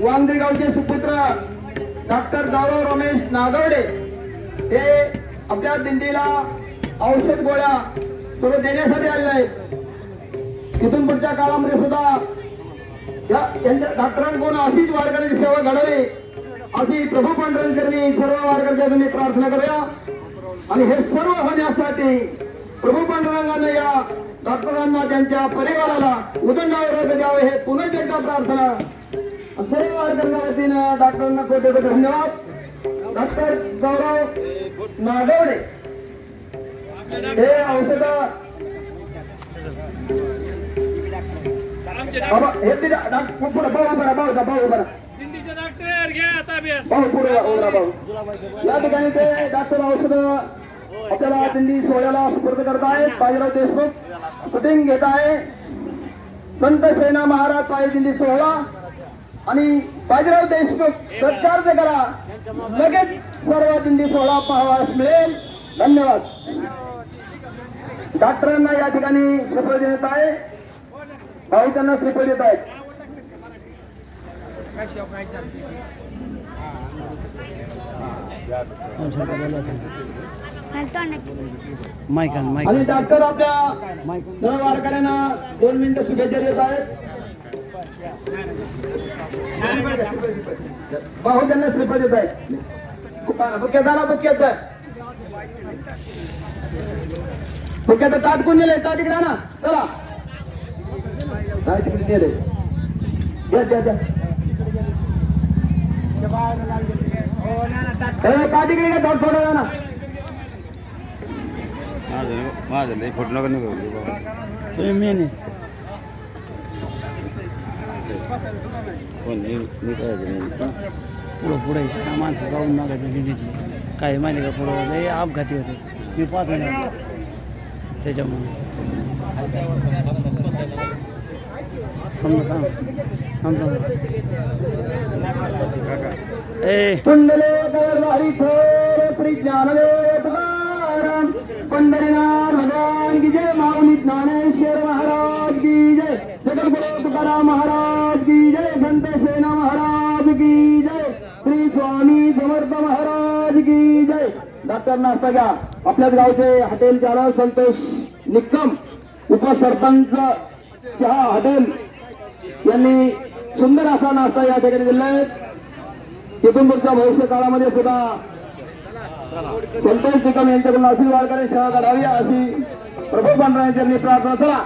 वांगदेगावचे सुपुत्र डॉक्टर गौरव रमेश नागवडे हे आपल्या दिंडीला औषध गोळ्या थोडं देण्यासाठी आलेले आहेत. तिथून पुढच्या काळामध्ये सुद्धा त्यांच्या डॉक्टरांकडून अशीच वारकऱ्यांची सेवा घडावी अशी प्रभू पांढऱ्यांचरणी सर्व वारकऱ्यांच्या वतीने प्रार्थना करूया. आणि हे सर्व होण्यासाठी प्रभू पांडुरंगाने या डॉक्टरांना त्यांच्या परिवाराला उदंड आरोग्य द्यावे हे पुन्हा एकदा प्रार्थना सर्व वारकऱ्यांच्या वतीनं डॉक्टरांना कोटी कोटी धन्यवाद. डॉक्टर गौरव नागवडे. हे औषध हे भाऊ बरा भाऊ भाऊ बरा भाऊ पुढे भाऊ या ठिकाणी ते डॉक्टर औषध आपल्याला दिंडी सोहळ्याला सुपूर्द करत आहेत बाजीराव देशमुख शूटिंग घेत आहे. संत सेना महाराज पायी दिंडी सोहळा. आणि बाजीराव देशमुख सत्कार करा. लगेच सर्व दिंडी सोहळा पाहावयास मिळेल. धन्यवाद. डॉक्टरांना या ठिकाणी श्रीफळ देण्यात आहे. भाऊ त्यांना श्रीफळ देत आहेत. आण डॉक्टर आपल्या वारकऱ्यांना दोन मिनिटं शुभेच्छा देत आहेत. भाऊ त्यांना श्रीफळ देत आहेत बुक्या झाला बुक्याचा बुक्याचं ताट कोण नेलंय? ताट इकडे ना चला. ताट तिकडे नेलंय. द्या द्या द्या. ए, ताट इकडे घ्या, ताट थोडं ना माझं लई फोटो नका निघू तुम्ही मेन आहे. कोण मी काय पुढं पुढे माणसं जाऊन मागायचं दिंडीची काय माहिती का पुढं? लय अपघाती होते. मी पाहतो ना. त्याच्यामुळे. थांब थांब. थांब थांब. ए. पंढरीनाथ भगवान की जय माऊली ज्ञानेश्वर महाराज की जय जगद्गुरु तुकाराम महाराज की जय संत सेना महाराज की जय. श्री स्वामी समर्थ महाराज की जय. डॉक्टर नाश्ता घ्या. आपल्याच गावचे हॉटेल चालक संतोष निक्कम उपसरपंच चहा हॉटेल यांनी सुंदर असा नाश्ता या ठिकाणी दिलाय. आहे तिथून पुढच्या भविष्य काळामध्ये सुद्धा संतोष निकम यांच्याकडून आशीर्वाद करे सेवा करावी अशी प्रभू पांढरा यांच्यानी प्रार्थना. चला.